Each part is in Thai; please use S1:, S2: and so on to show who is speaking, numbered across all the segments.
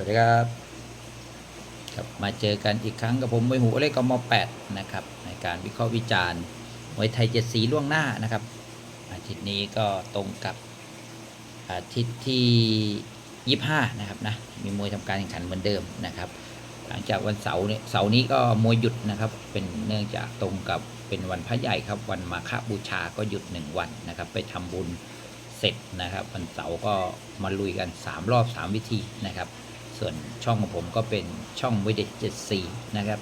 S1: วัสดีครับครับ มาเจอกันอีกครั้งกับผมมวยหูเล็กกมแปดนะครับ ในการวิเคราะห์วิจารณ์มวยไทยเจ็ดสีล่วงหน้านะครับ อาทิตย์นี้ก็ตรงกับอาทิตย์ที่ยี่ห้านะครับนะมีมวยทำการแข่งขันเหมือนเดิมนะครับ หลังจากวันเสาร์เนี่ยเสาร์นี้ก็มวยหยุดนะครับ เป็นเนื่องจากตรงกับเป็นวันพระใหญ่ครับ วันมาฆบูชาก็หยุดหนึ่งวันนะครับ ไปทำบุญเสร็จนะครับ วันเสาร์ก็มาลุยกัน 3 รอบ 3 วิธีนะครับ ส่วนช่องของผมก็เป็นช่องวิด็เจ็ดสีนะครับ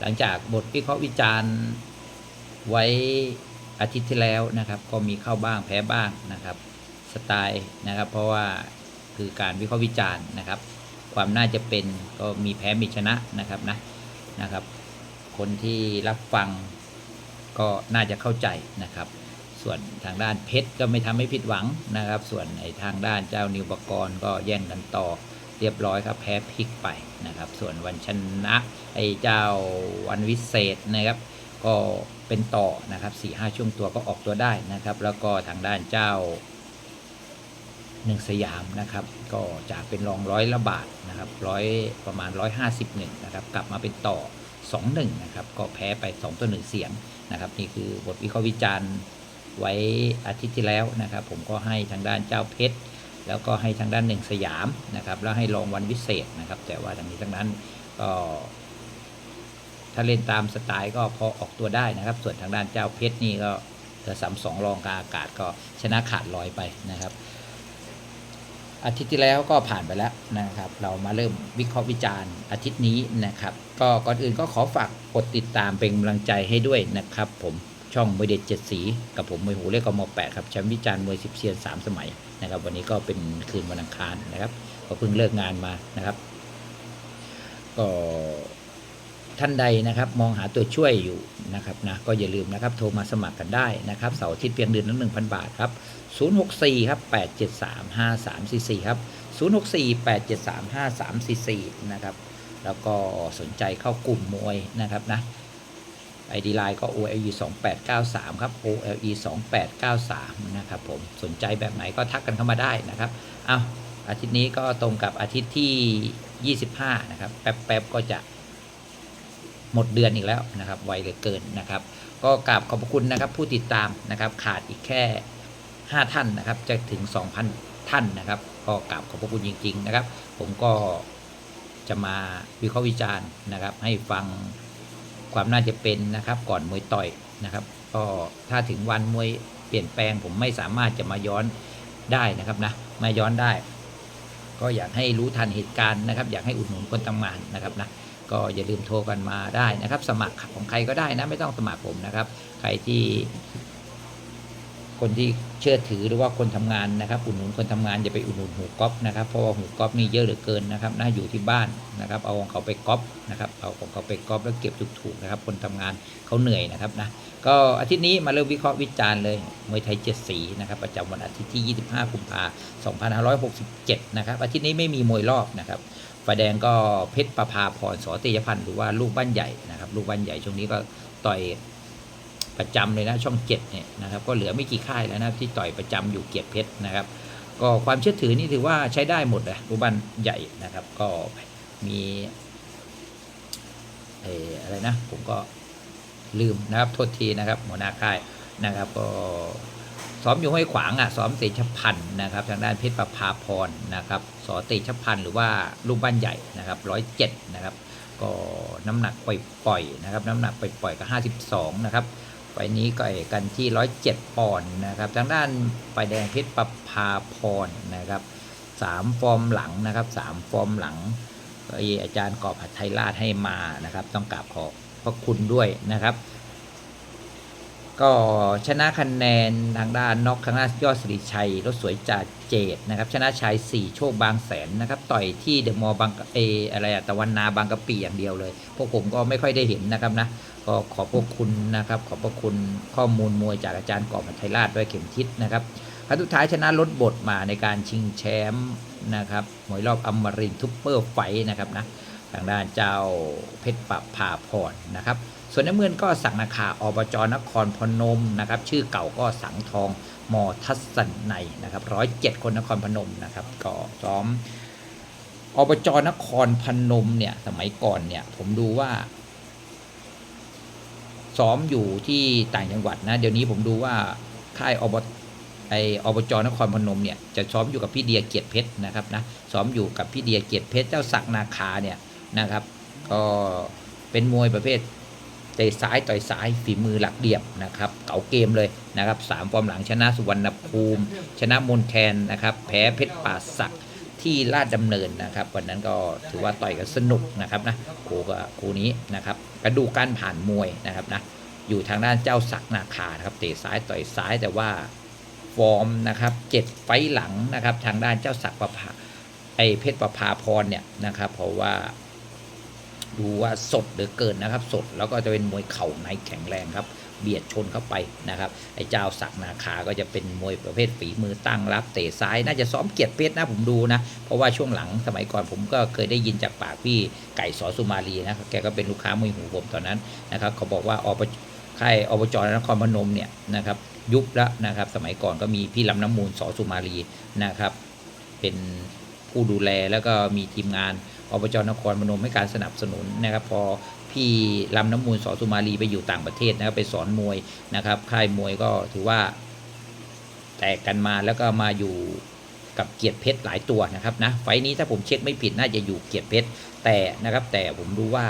S1: หลังจากบทวิเคราะห์วิจารณ์ไว้อาทิตย์ที่แล้วนะครับ ก็มีเข้าบ้างแพ้บ้างนะครับสไตล์นะครับ เพราะว่าคือการวิเคราะห์วิจารณ์นะครับ ความน่าจะเป็นก็มีแพ้มีชนะนะครับนะนะครับ คนที่รับฟังก็น่าจะเข้าใจนะครับ ส่วนทางด้านเพชรก็ไม่ทำให้ผิดหวังนะครับ ส่วนในทางด้านเจ้านิวปกรณ์ก็แย่งกันต่อ เรียบร้อยครับแพ้พลิกไปนะครับ ส่วนวันชนะไอ้เจ้าวันวิเศษนะครับ ก็เป็นต่อนะครับ4ีหช่วงตัวก็ออกตัวได้นะครับ แล้วก็ทางด้านเจ้าหนึ่งสยามนะครับ ก็จากเป็นรองร้อยละบาทนะครับร้อยประมาณ 151นะครับกลับมาเป็นต่อ 2-1นะครับก็แพ้ไป 2ต่อ1เสียงนะครับ นี่คือบทวิเคราะห์วิจารณ์ไว้อาทิตย์ที่แล้วนะครับ ผมก็ให้ทางด้านเจ้าเพชร แล้วก็ให้ทางด้านหนึ่งสยามนะครับ แล้วให้รองวันวิเศษนะครับ แต่ว่าทางนี้ทางนั้นก็ถ้าเล่นตามสไตล์ก็พอออกตัวได้นะครับ ส่วนทางด้านเจ้าเพชรนี่ก็เหลือสามสองรองกาอากาศก็ชนะขาดลอยไปนะครับ อาทิตย์ที่แล้วก็ผ่านไปแล้วนะครับ เรามาเริ่มวิเคราะห์วิจารณ์อาทิตย์นี้นะครับ ก็ก่อนอื่นก็ขอฝากกดติดตามเป็นกำลังใจให้ด้วยนะครับผม ช่องมวยเด็ดเจ็ดสี กับผมมวยหูเล็กกมแปดครับแชมป์วิจารณ์มวยสิบเซียนสามสมัยนะครับ วันนี้ก็เป็นคืนวันอังคารนะครับก็เพิ่งเลิกงานมานะครับ ก็ท่านใดนะครับ มองหาตัวช่วยอยู่นะครับนะก็อย่าลืมนะครับ โทรมาสมัครกันได้นะครับเสาร์อาทิตย์เพียงเดือนละ1,000บาทครับ064ครับ873 5344ครับ064 873 5344นะครับแล้วก็สนใจเข้ากลุ่มมวยนะครับนะ ID Line ก็ OLE 2893ครับ OLE 2893นะครับผมสนใจแบบไหนก็ทักกันเข้ามาได้นะครับเอาอาทิตย์นี้ก็ตรงกับอาทิตย์ที่ 25 นะครับ แป๊บๆก็จะหมดเดือนอีกแล้วนะครับ ไวเหลือเกินนะครับ ก็กราบขอบคุณนะครับ ผู้ติดตามนะครับ ขาดอีกแค่ 5 ท่านนะครับ จะถึง 2,000 ท่านนะครับ ก็กราบขอบคุณจริง ๆ นะครับ ผมก็จะมาวิเคราะห์วิจารณ์นะครับ ให้ฟัง ความน่าจะเป็นนะครับ ก่อนมวยต่อยนะครับ ก็ถ้าถึงวันมวยเปลี่ยนแปลงผมไม่สามารถจะมาย้อนได้นะครับนะมาย้อนได้ ก็อยากให้รู้ทันเหตุการณ์นะครับ อยากให้อุดหนุนคนทำงานนะครับนะก็อย่าลืมโทรกันมาได้นะครับ สมัครของใครก็ได้นะไม่ต้องสมัครผมนะครับ ใครที่ คนที่เชื่อถือหรือว่าคนทำงานนะครับ อุดหนุนคนทำงานอย่าไปอุดหนุนหูก๊อปนะครับเพราะว่าหูก๊อปนี่เยอะเหลือเกินนะครับน่าอยู่ที่บ้านนะครับ เอาของเขาไปก๊อปนะครับเอาของเขาไปก๊อปแล้วเก็บถูกๆนะครับ คนทำงานเขาเหนื่อยนะครับนะก็อาทิตย์นี้มาเริ่มวิเคราะห์วิจารณ์เลยมวยไทยเจ็ดสีนะครับประจำวันอาทิตย์ที่ 25กุมภาพันธ์2567 นะครับอาทิตย์นี้ไม่มีมวยรอบนะครับฝ่ายแดงก็เพชรประภาพรสอติยพันธ์หรือว่าลูกบ้านใหญ่นะครับ ลูกบ้านใหญ่ช่วงนี้ก็ต่อย ประจำเลยนะช่องเจ็ดเนี่ยนะครับก็เหลือไม่กี่ค่ายแล้วนะที่ต่อยประจำอยู่เกียรติเพชรนะครับก็ความเชื่อถือนี่ถือว่าใช้ได้หมดเลยลูกบ้านใหญ่นะครับก็มีเอออะไรนะผมก็ลืมนะครับโทษทีนะครับหัวหน้าค่ายนะครับก็ซ้อมอยู่ห้วยขวางอะซ้อมเตชพันธ์นะครับทางด้านเพชรประภาพรนะครับสอเตชพันธ์หรือว่าลูกบ้านใหญ่นะครับร้อยเจ็ดนะครับก็น้ำหนักปล่อยๆนะครับน้ำหนักปล่อยๆก็ห้าสิบสองนะครับ ไฟนี้ก็กันที่ร้อยเจ็ดปอนด์นะครับ ทางด้านไฟแดงเพชรประพาพรนะครับสามฟอร์มหลังนะครับสามฟอร์มหลังอาจารย์กอบหัดไทยราชให้มานะครับ ต้องกราบขอบพระคุณด้วยนะครับ ก็ชนะคะแนนทางด้านน็อกทางด้านยอดสิริชัยรถสวยจ่าเจดนะครับ ชนะชัย4โชคบางแสนนะครับ ต่อยที่เดอะมอลล์บางกะเออะไรอะตะวันนาบางกะปิอย่างเดียวเลย พวกผมก็ไม่ค่อยได้เห็นนะครับนะ ก็ขอบพระคุณนะครับ ขอบพระคุณข้อมูลมวยจากอาจารย์กอบพันไทยราชด้วยเข็มทิศนะครับครั้งสุดท้ายชนะลดบทมาในการชิงแชมป์นะครับมวยรอบอมรินทุปเปอร์ไฟนะครับนะทางด้านเจ้าเพชรปะพาพรนะครับ ส่วนน้ำเงินก็สังนาคาอบจนครพนมนะครับ ชื่อเก่าก็สังทองมอทัศนในนะครับร้อยเจ็ดคนนครพนมนะครับก็ซ้อมอบจนครพนมเนี่ยสมัยก่อนเนี่ยผมดูว่า ซ้อมอยู่ที่ต่างจังหวัดนะ เดี๋ยวนี้ผมดูว่าค่ายอบไออบจนครพนมเนี่ยจะซ้อมอยู่กับพี่เดียเกียรติเพชรนะครับนะซ้อมอยู่กับพี่เดียเกียรติเพชรเจ้าศักนาคาเนี่ยนะครับ ก็เป็นมวยประเภท เตะซ้ายต่อยซ้ายฝีมือหลักเดียบนะครับเก่าเกมเลยนะครับสามฟอร์มหลังชนะสุวรรณภูมิ ชนะมนแคนนะครับแพ้เพชรป่าศักดิ์ที่ลาดดำเนินนะครับวันนั้นก็ถือว่าต่อยกันสนุกนะครับนะครูก็ครูนี้นะครับกระดูกการผ่านมวยนะครับนะอยู่ทางด้านเจ้าศักนาคานะครับเตะซ้ายต่อยซ้ายแต่ว่าฟอร์มนะครับเจ็ดไฟหลังนะครับทางด้านเจ้าศักดิ์ประภาไอเพชรประภาพรเนี่ยนะครับเพราะว่า ดูว่าสดเหลือเกินนะครับ สดแล้วก็จะเป็นมวยเข่าในแข็งแรงครับ เบียดชนเข้าไปนะครับไอ้เจ้าศักนาคาก็จะเป็นมวยประเภทฝีมือตั้งรับเตะซ้ายน่าจะซ้อมเกียรติเพชรนะผมดูนะ เพราะว่าช่วงหลังสมัยก่อนผมก็เคยได้ยินจากปากพี่ไก่สอสุมาลีนะครับแกก็เป็นลูกค้ามวยหูผมตอนนั้นนะครับเขาบอกว่าอปค่ายอบจนครพนมเนี่ยนะครับยุบแล้วนะครับสมัยก่อนก็มีพี่ลำน้ำมูลสอสุมาลีนะครับเป็นผู้ดูแลแล้วก็มีทีมงาน อบจนครพนมให้การสนับสนุนนะครับพอพี่ลำน้ำมูลสอสุมาลีไปอยู่ต่างประเทศนะครับไปสอนมวยนะครับค่ายมวยก็ถือว่าแตกกันมาแล้วก็มาอยู่กับเกียรติเพชรหลายตัวนะครับนะไฟนี้ถ้าผมเช็คไม่ผิดน่าจะอยู่เกียรติเพชรแต่นะครับแต่ผมดูว่า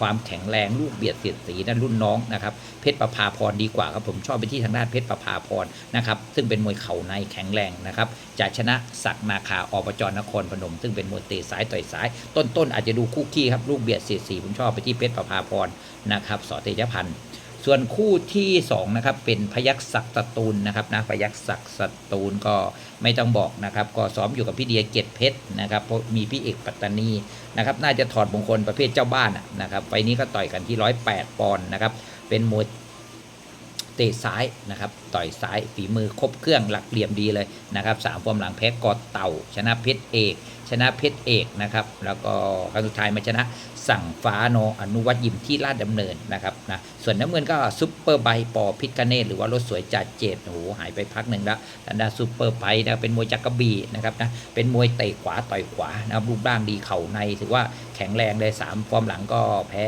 S1: ความแข็งแรงลูกเบียดเสียดสีนั่นรุ่นน้องนะครับเพชรประภาพรดีกว่าครับผมชอบไปที่ทางด้านเพชรประภาพรนะครับซึ่งเป็นมวยเข่าในแข็งแรงนะครับจะชนะศักนาคาอบจนครพนม ซึ่งเป็นมวยเตะสายต่อยสาย ต้นๆอาจจะดูคู่ขี้ครับลูกเบียดเสียดสีผมชอบไปที่เพชรประภาพรนะครับสอเตยพันธ์ ส่วนคู่ที่2นะครับเป็นพยัคฆ์ศักดิ์สตูลนะครับนะพยัคฆ์ศักดิ์สตูลก็ไม่ต้องบอกนะครับ ก็ซ้อมอยู่กับพี่เดียเกยรตเพชรนะครับเพราะมีพี่เอกปัตตานีนะครับน่าจะถอดมงคลประเภทเจ้าบ้านนะครับไฟนี้ก็ต่อยกันที่ 108 ปอนด์นะครับเป็นมวย เตะซ้ายนะครับต่อยซ้ายฝีมือครบเครื่องหลักเหลี่ยมดีเลยนะครับสามฟอร์มหลังแพ้กอดเต่า ชนะเพชรเอก ชนะเพชรเอกนะครับแล้วก็ครั้งสุดท้ายมาชนะสั่งฟ้าโนอนุวัตยิมที่ลาดดำเนินนะครับนะส่วนน้ำเงินก็ซุปเปอร์ไบค์ปอพิษกเนตหรือว่ารถสวยจัดเจดโอ้โหหายไปพักหนึ่งแล้วทางด้าซุปเปอร์ไบค์นะเป็นมวยจักรบีนะครับนะเป็นมวยเตะขวาต่อยขวานะครับรูปร่างดีเข่าในถือว่าแข็งแรงเลยสามฟอร์มหลังก็แพ้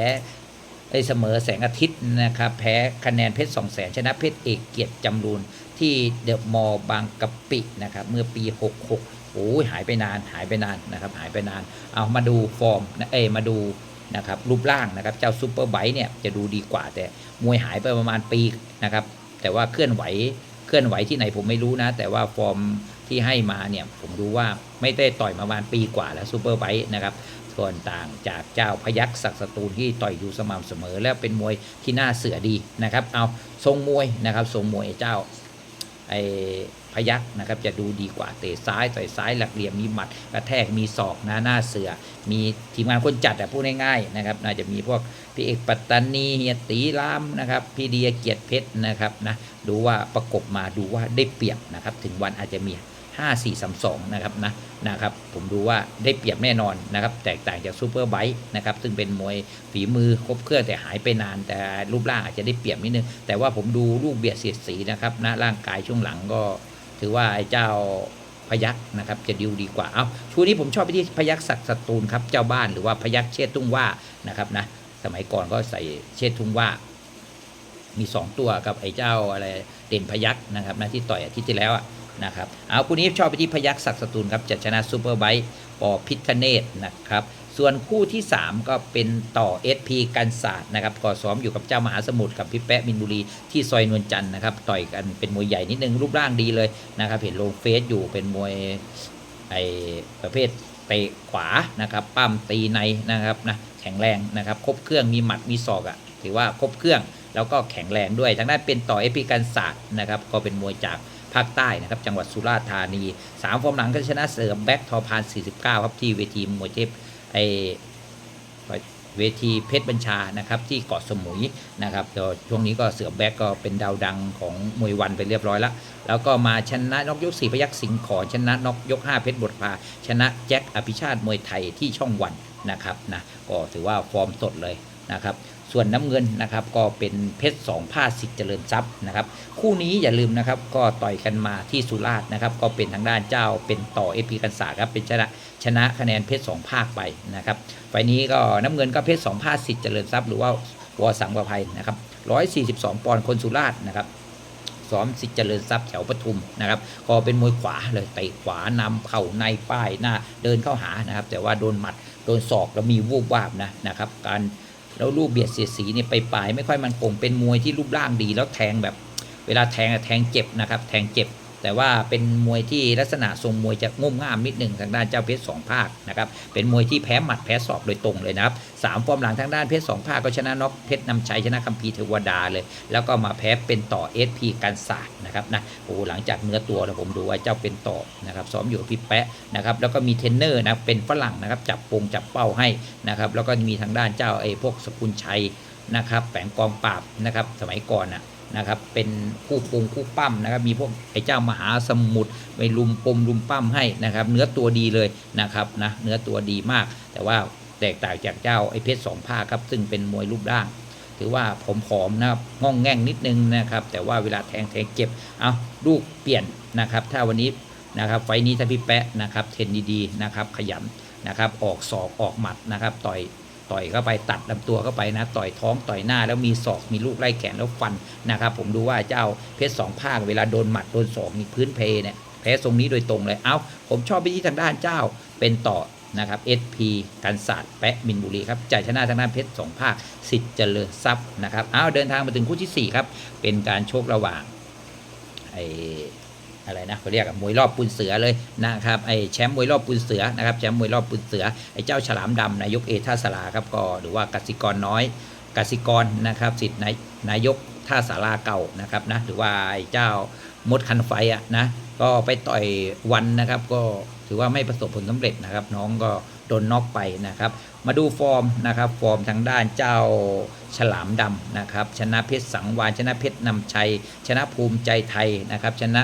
S1: เอ้เสมอแสงอาทิตย์นะครับแพ้คะแนนเพชรสองแสนชนะเพชรเอกเกียรติจำรูนที่เดอะมอลล์บางกะปินะครับเมื่อปี 66โอ้ยหายไปนานหายไปนานนะครับหายไปนาน เอามาดูฟอร์มนะเอยมาดูนะครับรูปร่างนะครับเจ้าซูเปอร์ไบค์เนี่ยจะดูดีกว่าแต่มวยหายไปประมาณปีนะครับแต่ว่าเคลื่อนไหวเคลื่อนไหวที่ไหนผมไม่รู้นะ แต่ว่าฟอร์มที่ให้มาเนี่ยผมดูว่าไม่ได้ต่อยมาประมาณปีกว่าแล้วซูเปอร์ไบค์นะครับ ส่วนต่างจากเจ้าพยัคฆ์ศักดิ์สตูลที่ต่อยอยู่สม่ำเสมอ และเป็นมวยที่น่าเสือดีนะครับ เอาทรงมวยนะครับทรงมวยเจ้าไอพยักนะครับจะดูดีกว่าเตะซ้ายต่อยซ้ายหลักเหลี่ยมมีหมัดกระแทกมีศอกน้าหน้าเสือ มีทีมงานคนจัดอะพูดง่ายๆนะครับน่าจะมีพวกพี่เอกปัตตานีเฮียตีรามนะครับพี่เดียเกียรติเพชรนะครับนะดูว่าประกบมาดูว่าได้เปรียบนะครับถึงวันอาจจะมี 5 4 3 2 นะครับนะนะครับผมดูว่าได้เปรียบแน่นอนนะครับ แตกต่างจากซูเปอร์ไบค์นะครับซึ่งเป็นมวยฝีมือครบเครื่องแต่หายไปนาน แต่รูปร่างอาจจะได้เปรียบนิดนึง แต่ว่าผมดูลูกเบียดเสียดสีนะครับนะร่างกายช่วงหลังก็ถือว่าไอ้เจ้าพยักษ์นะครับจะดิวดีกว่า เอาชูนี้ผมชอบไปที่พยักษ์ศักดิ์สตูลครับเจ้าบ้านหรือว่าพยักษ์เชษตุ้งว่านะครับนะสมัยก่อนก็ใส่เชษทุ่งว่า มี 2 ตัวกับไอ้เจ้าอะไรเด่นพยักษ์นะครับนะที่ต่อยอาทิตย์ที่แล้วอะ นะครับเอาคู่นี้ชอบไปที่พยักษ์ศักดิ์สตูลครับจะชนะซูเปอร์ไบค์ปอพิษเนตนะครับส่วนคู่ที่ 3 ก็เป็นต่อ SP กันศาสตร์นะครับก็ซ้อมอยู่กับเจ้ามหาสมุทรกับพี่แปะมินบุรีที่ซอยนวลจันทร์นะครับต่อยกันเป็นมวยใหญ่นิดนึงรูปร่างดีเลยนะครับเห็นลงเฟซอยู่เป็นมวยไอประเภทเตะขวานะครับปั้มตีในนะครับนะแข็งแรงนะครับครบเครื่องมีหมัดมีศอกอะ่ะถือว่าครบเครื่องแล้วก็แข็งแรงด้วยทางด้านเป็นต่อ SP กันศาสตร์นะครับก็เป็นมวยจาก ภาคใต้นะครับจังหวัดสุราษฎร์ธานีสามฟอร์มหลังก็ชนะเสริมแบ็คทอพาน 49 ครับที่เวทีมวยเทพไอเวทีเพชรบัญชานะครับที่เกาะสมุยนะครับแต่ช่วงนี้ก็เสือแบ็คก็เป็นดาวดังของมวยวันไปเรียบร้อยแล้ว แล้วก็มาชนะนกยกสี่พยักสิงห์ขอชนะนกยก 5 เพชรบทพา ชนะแจ็คอภิชาติมวยไทยที่ช่องวันนะครับนะก็ถือว่าฟอร์มสดเลยนะครับ ส่วนน้ำเงินนะครับก็เป็นเพชรสองผ้าสิทธิ์เจริญทรัพย์นะครับ คู่นี้อย่าลืมนะครับก็ต่อยกันมาที่สุราษฎร์นะครับ ก็เป็นทางด้านเจ้าเป็นต่อเอพีกันศาครับเป็นชนะชนะคะแนนเพชรสองภาคไปนะครับไฟนี้ก็น้ำเงินก็เพชรสองภาคสิทธิ์เจริญทรัพย์หรือว่าวอสังประภัยนะครับ142 ปอนด์คนสุราษฎร์นะครับซ้อมสิทธิ์เจริญทรัพย์แถวปทุมนะครับก็เป็นมวยขวาเลยเตะขวานำเข่าในป้ายหน้าเดินเข้าหานะครับ แต่ว่าโดนหมัดโดนศอกแล้วมีวูบวาบนะนะครับการ แล้วรูปเบียดเสียดสีเนี่ยไปปลายไม่ค่อยมันคงเป็นมวยที่รูปร่างดี แล้วแทงแบบ เวลาแทงแทงเจ็บนะครับ แทงเจ็บ แต่ว่าเป็นมวยที่ลักษณะทรงมวยจะงุ่มง่ามนิดหนึ่งทางด้านเจ้าเพชรสองภาคนะครับเป็นมวยที่แพ้หมัดแพ้ศอกโดยตรงเลยนะครับสามฟอร์มหลังทางด้านเพชรสองภาคก็ชนะน็อกเพชรนำชัยชนะคัมพีร์เทวดาเลย แล้วก็มาแพ้เป็นต่อเอสพีการศาสตร์นะครับนะโอ้หลังจากเนื้อตัวแล้วผมดูว่าเจ้าเป็นต่อนะครับซ้อมอยู่พี่แปะนะครับแล้วก็มีเทนเนอร์นะเป็นฝรั่งนะครับจับปงจับเป้าให้นะครับแล้วก็มีทางด้านเจ้าไอ้พวกสกุลชัยนะครับแฝงกองปราบนะครับสมัยก่อนน่ะ นะครับ เป็นคู่ปรุงคู่ปั้มนะครับมีพวกไอ้เจ้ามหาสมุทรไปลุมปมลุมปั้มให้นะครับ เนื้อตัวดีเลยนะครับนะเนื้อตัวดีมาก แต่ว่าแตกต่างจากเจ้าไอ้เพชรสองภาคครับ ซึ่งเป็นมวยรูปร่าง ถือว่าผอมๆนะครับง่องแง่งนิดนึงนะครับ แต่ว่าเวลาแทงแทงเจ็บเอาลูกเปลี่ยนนะครับ ถ้าวันนี้นะครับไฟนี้ถ้าพี่แปะนะครับเทรนดีๆนะครับขยันนะครับออกศอกออกหมัดนะครับต่อย ต่อยเข้าไปตัดลำตัวเข้าไปนะ ต่อยท้องต่อยหน้าแล้วมีศอกมีลูกไล่แขนแล้วฟันนะครับ ผมดูว่าเจ้าเพชรสองภาคเวลาโดนหมัดโดนศอกนี่พื้นเพเนี่ยแพ้ทรงนี้โดยตรงเลย เอาผมชอบไปที่ทางด้านเจ้าเป็นต่อนะครับ SP กันศาสตร์แปะมินบุรีครับจ่ายชนะทางด้านเพชรสองภาคสิทธิ์เจริญทรัพย์นะครับ เอาเดินทางมาถึงคู่ทีสี่4 ครับ เป็นการโชคระหว่างไอ อะไรนะเขาเรียกมวยรอบปุนเสือเลยนะครับไอ้แชมป์มวยรอบปุนเสือนะครับแชมป์มวยรอบปุนเสือไอ้เจ้าฉลามดำนายกเอท่าสลาครับก็หรือว่ากสิกรน้อยกสิกรนะครับสิทธิ์นายนายกท่าสาราเก่านะครับนะหรือว่าไอ้เจ้ามดคันไฟอะนะก็ไปต่อยวันนะครับก็ถือว่าไม่ประสบผลสำเร็จนะครับ น้องก็โดนน็อกไปนะครับ มาดูฟอร์มนะครับ ฟอร์มทางด้านเจ้าฉลามดำนะครับ ชนะเพชรสังวานชนะเพชรนำชัย ชนะภูมิใจไทยนะครับ ชนะ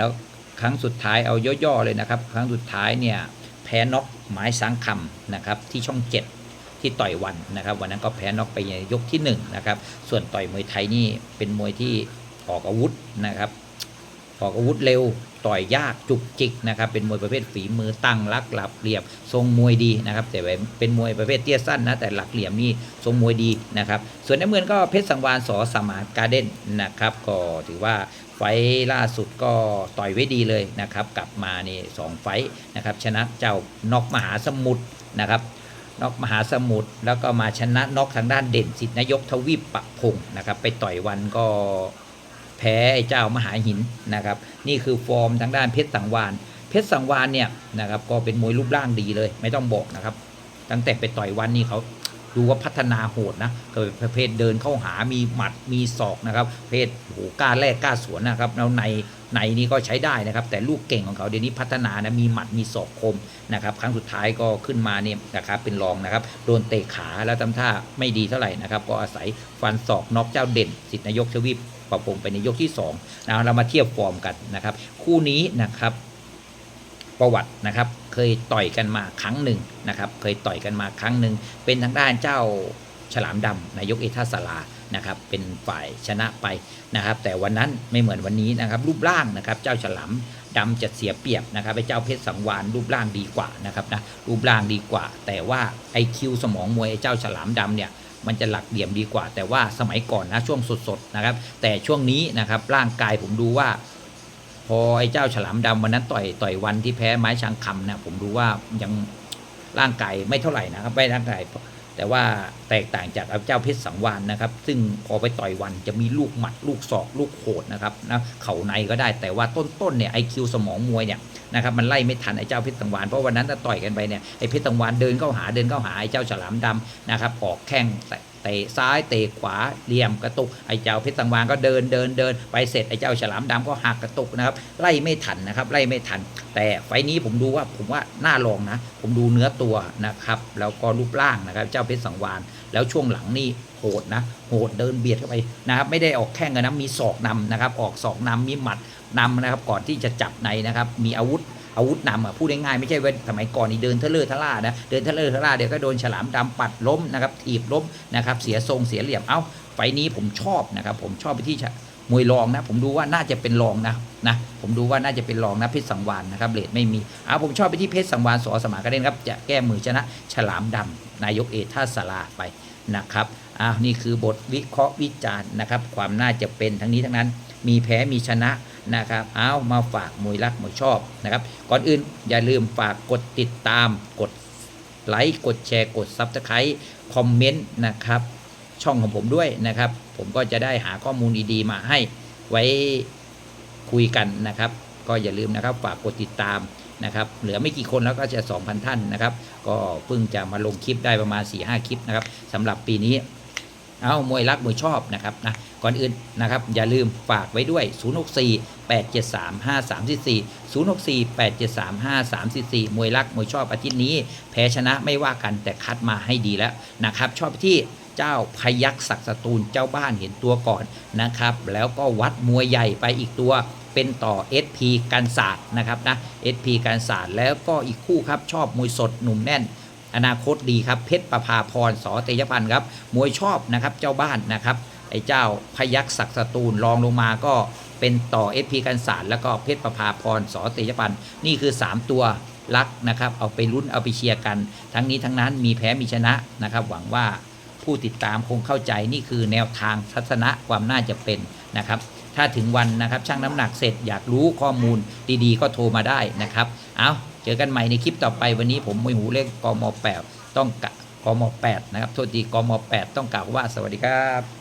S1: แล้วครั้งสุดท้ายเอาย่อๆเลยนะครับ ครั้งสุดท้ายเนี่ยแพ้น็อกไม้สังคำนะครับที่ช่องเจ็ดที่ต่อยวันนะครับ วันนั้นก็แพ้น็อกไปยกที่1นะครับส่วนต่อยมวยไทยนี่เป็นมวยที่ออกอาวุธนะครับออกอาวุธเร็วต่อยยากจุกจิกนะครับเป็นมวยประเภทฝีมือตั้งรักหลับเหลี่ยม ทรงมวยดีนะครับ แต่เป็นมวยประเภทเตี้ยสั้นนะแต่หลักเหลี่ยมนี่ทรงมวยดีนะครับ ส่วนน้ำเงินก็เพชรสังวานสอสมานการ์เด้นนะครับ ก็ถือว่า ไฟล่าสุดก็ต่อยไว้ดีเลยนะครับ กลับมานี่สองไฟนะครับ ชนะเจ้านอกมหาสมุทรนะครับนอกมหาสมุทรแล้วก็มาชนะนอกทางด้านเด่นสิทธินายกทวีปปะพงนะครับ ไปต่อยวันก็แพ้เจ้ามหาหินนะครับ นี่คือฟอร์มทางด้านเพชรสังวานเพชรสังวานเนี่ยนะครับก็เป็นมวยรูปร่างดีเลย ไม่ต้องบอกนะครับ ตั้งแต่ไปต่อยวันนี่เขา ดูว่าพัฒนาโหดนะเกิดประเภทเดินเข้าหามีหมัดมีศอกนะครับเพศโอ้โหกล้าแลกกล้าสวนนะครับแล้วในในนี่ก็ใช้ได้นะครับ แต่ลูกเก่งของเขาเดี๋ยวนี้พัฒนานะมีหมัดมีศอกคมนะครับ ครั้งสุดท้ายก็ขึ้นมาเนี่ยนะครับเป็นรองนะครับ โดนเตะขาแล้วทำท่าไม่ดีเท่าไหร่นะครับ ก็อาศัยฟันศอกน็อกเจ้าเด่นสิทธินายกชวิปปะพงไปในยกที่2นะเรามาเทียบฟอร์มกันนะครับ คู่นี้นะครับ ประวัตินะครับ เคยต่อยกันมาครั้งหนึ่งนะครับ เคยต่อยกันมาครั้งหนึ่งเป็นทางด้านเจ้าฉลามดำนายกเอท่าสลานะครับ เป็นฝ่ายชนะไปนะครับ แต่วันนั้นไม่เหมือนวันนี้นะครับ รูปร่างนะครับ เจ้าฉลามดำจะเสียเปรียบนะครับไอ้เจ้าเพชรสังวานรูปร่างดีกว่านะครับนะรูปร่างดีกว่า แต่ว่าไอคิวสมองมวยไอ้เจ้าฉลามดำเนี่ยมันจะหลักเหลี่ยมดีกว่า แต่ว่าสมัยก่อนนะช่วงสดๆนะครับ แต่ช่วงนี้นะครับร่างกายผมดูว่า อไอ้เจ้าฉลามดำวันนั้นต่อยต่อยวันที่แพ้ไม้ช้างคำนะผมดูว่ายังร่างกายไม่เท่าไหร่นะครับไม่ร่างกายแต่ว่าแตกต่างจากเจ้าเพชรสังวานนะครับ ซึ่งพอไปต่อยวันจะมีลูกหมัด ลูกศอก ลูกโขดนะครับนะเข่าในก็ได้แต่ว่าต้นๆเนี่ยไอคิวสมองมวยเนี่ยนะครับมันไล่ไม่ทันไอ้เจ้าเพชรสังวานเพราะวันนั้นถ้าต่อยกันไปเนี่ยไอ้เพชรสังวานเดินเข้าหาเดินเข้าหาไอ้เจ้าฉลามดำนะครับออกแข้งแต่ เตะซ้ายเตะขวาเหลี่ยมกระตุกไอ้เจ้าเพชรสังวานก็เดินเดินเดินไปเสร็จไอ้เจ้าฉลามดำก็หักกระตุกนะครับไล่ไม่ทันนะครับไล่ไม่ทัน แต่ไฟนี้ผมดูว่าผมว่าน่าลองนะ ผมดูเนื้อตัวนะครับแล้วก็รูปร่างนะครับเจ้าเพชรสังวานแล้วช่วงหลังนี่โหดนะโหดเดินเบียดเข้าไปนะครับไม่ได้ออกแข้งนนะมีศอกนำนะครับออกศอกนำมีหมัดนำนะครับก่อนที่จะจับในนะครับมีอาวุธ อาวุธนำอะพูดง่ายๆไม่ใช่ว่าสมัยก่อนนี่เดินเทะเลอร์ทะล่านะเดินเทะเลอร์ทะล่าเดี๋ยวก็โดนฉลามดำปัดล้มนะครับถีบล้มนะครับเสียทรงเสียเหลี่ยมเอ้าไฟนี้ผมชอบนะครับผมชอบไปที่มวยรองนะผมดูว่าน่าจะเป็นรองนะนะผมดูว่าน่าจะเป็นรองนะเพชรสังวานนะครับเลดไม่มีเอาผมชอบไปที่เพชรสังวานสอสมากระเด็นครับจะแก้มือชนะฉลามดำนายกเอท่าสลาไปนะครับอ้าวนี่คือบทวิเคราะห์วิจารณ์นะครับ ความน่าจะเป็นทั้งนี้ทั้งนั้น มีแพ้มีชนะนะครับ เอามาฝากมวยรักมวยชอบนะครับ ก่อนอื่นอย่าลืมฝากกดติดตาม กดไลค์ กดแชร์ กด Subscribe คอมเมนต์นะครับ ช่องของผมด้วยนะครับ ผมก็จะได้หาข้อมูลดีๆมาให้ไว้คุยกันนะครับ ก็อย่าลืมนะครับฝากกดติดตามนะครับ เหลือไม่กี่คนแล้วก็จะ 2,000 ท่านนะครับ ก็เพิ่งจะมาลงคลิปได้ประมาณ 4-5 คลิปนะครับสำหรับปีนี้ เอามวยรักมวยชอบนะครับนะก่อนอื่นนะครับอย่าลืมฝากไว้ด้วย 064 873 5344 064 873 5344 มวยรักมวยชอบอาทิตย์นี้ แพ้ชนะไม่ว่ากันแต่คัดมาให้ดีแล้วนะครับชอบที่เจ้าพยักษ์ศักดิ์สตูลเจ้าบ้านเห็นตัวก่อนนะครับ แล้วก็วัดมวยใหญ่ไปอีกตัวเป็นต่อ SP กันศาสตร์นะครับนะ SP กันศาสตร์แล้วก็อีกคู่ครับชอบมวยสดหนุ่มแน่น อนาคตดีครับเพชรประภาพรสอเตยพันธ์ครับมวยชอบนะครับเจ้าบ้านนะครับไอ้เจ้าพยักษ์ศักดิ์สตูลรองลงมาก็เป็นต่อเอพีกันสารแล้วก็เพชรประภาพรสอเตยพันธ์นี่คือ 3 ตัวรักนะครับเอาไปลุ้นเอาไปเชียร์กัน ทั้งนี้ทั้งนั้นมีแพ้มีชนะนะครับ หวังว่าผู้ติดตามคงเข้าใจนี่คือแนวทางทัศนะความน่าจะเป็นนะครับ ถ้าถึงวันนะครับช่างน้ำหนักเสร็จอยากรู้ข้อมูลดีๆ ก็โทรมาได้นะครับ เอา เจอกันใหม่ในคลิปต่อไปวันนี้ผมมวยหูเล็กกมแปดต้องกะกมแปดนะครับโทษทีกมแปดต้องกล่าวว่าสวัสดีครับ